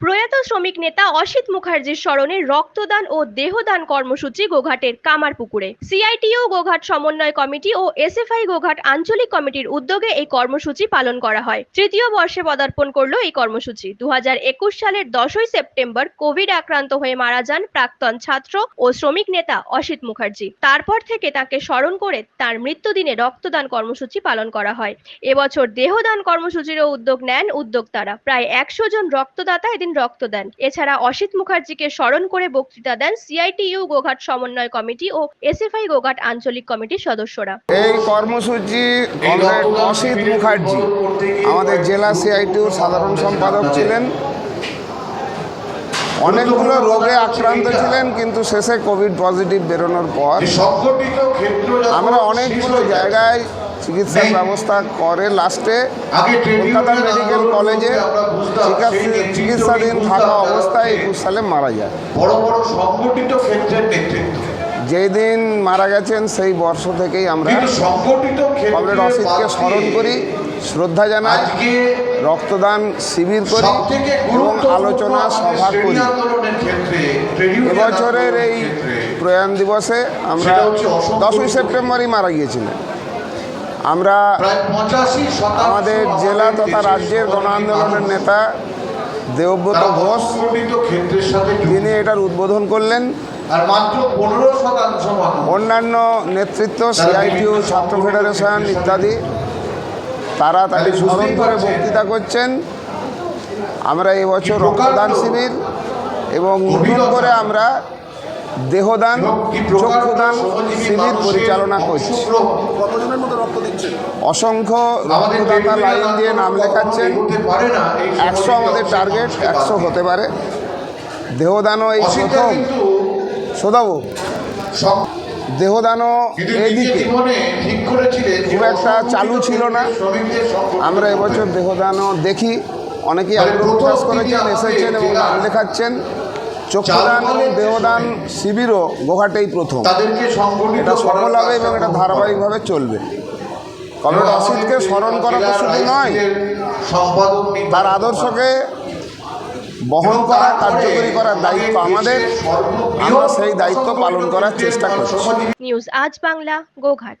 প্রয়াত শ্রমিক নেতা অসিত মুখার্জির স্মরণে রক্তদান ও দেহদান কর্মসূচি গোঘাটের কামারপুকুরে। সিআইটিও গোঘাট সমন্বয় কমিটি ও এসএফআই গোঘাট আঞ্চলিক কমিটির উদ্যোগে এই কর্মসূচি পালন করা হয়। তৃতীয় বর্ষে পদার্পণ করল এই কর্মসূচি। দু সালের দশই সেপ্টেম্বর কোভিড আক্রান্ত হয়ে মারা যান প্রাক্তন ছাত্র ও শ্রমিক নেতা অসিত মুখার্জি। তারপর থেকে তাকে স্মরণ করে তার মৃত্যুদিনে রক্তদান কর্মসূচি পালন করা হয়। এবছর দেহদান কর্মসূচিরও উদ্যোগ নেন উদ্যোক্তারা। প্রায় একশো জন রক্তদাতা এদিন রক্ত দেন। এছাড়া অসিত মুখার্জিকে স্মরণ করে বক্তৃতা দেন সিআইটিইউ গোঘাট সমন্বয় কমিটি ও এসএফআই গোঘাট আঞ্চলিক কমিটির সদস্যরা। এই কর্মসূচি অসিত মুখার্জি আমাদের জেলা সিআইটিউর সাধারণ সম্পাদক ছিলেন। অনেকগুলো রোগে আক্রান্ত ছিলেন কিন্তু শেষে কোভিড পজিটিভ বেরোনোর পর আমরা অনেকগুলো জায়গায় চিকিৎসার ব্যবস্থা করে লাস্টে কলকাতা মেডিকেল কলেজে চিকিৎসাধীন থাকা অবস্থায় একুশ সালে মারা যায়। বড় বড় সংগঠিত ক্ষেত্রের নেতৃত্ব যেই দিন মারা গেছেন সেই বর্ষ থেকেই আমরা কমরেড অসিতকে স্মরণ করি শ্রদ্ধা জানাই রক্তদান শিবির করি এবং আলোচনা সভা করি। এবছরের এই প্রয়াণ দিবসে আমরা দশই সেপ্টেম্বরই মারা গিয়েছিলেন। আমরা আমাদের জেলা তথা রাজ্যের গণ আন্দোলনের নেতা দেবব্রত ঘোষ। তিনি এটার উদ্বোধন করলেন। অন্যান্য নেতৃত্ব সিআইটিউ ছাত্র ফেডারেশন ইত্যাদি তারা তাকে স্মরণ করে বক্তৃতা করছেন। আমরা এবছর রক্তদান শিবির এবং নতুন করে আমরা দেহদান চক্ষুদান শিবির পরিচালনা করছি অসংখ্য রক্তদাতা লাইন দিয়ে নাম লেখাচ্ছেন। একশো আমাদের টার্গেট একশো হতে পারে। দেহদানও এই প্রথম। সব- দেহদানও যে খুব একটা চালু ছিল না। আমরা এবছর দেহদানও দেখি। অনেকেই মানে আগ্রহ প্রকাশ করেছেন এসেছেন এবং নাম লেখাচ্ছেন। চক্ষুদান দেহদান শিবিরও গোঘাটেই প্রথম। তাদেরকে সংগঠিত এটা সফল হবে এবং এটা ধারাবাহিকভাবে চলবে। কমরেড অসিতকে স্মরণ করা তো শুধু নয় তার আদর্শকে বহন করা কার্যকরী করার দায়িত্ব আমাদের। আমরা সেই দায়িত্ব পালন করার চেষ্টা করছি। নিউজ আজ বাংলা গোঘাট।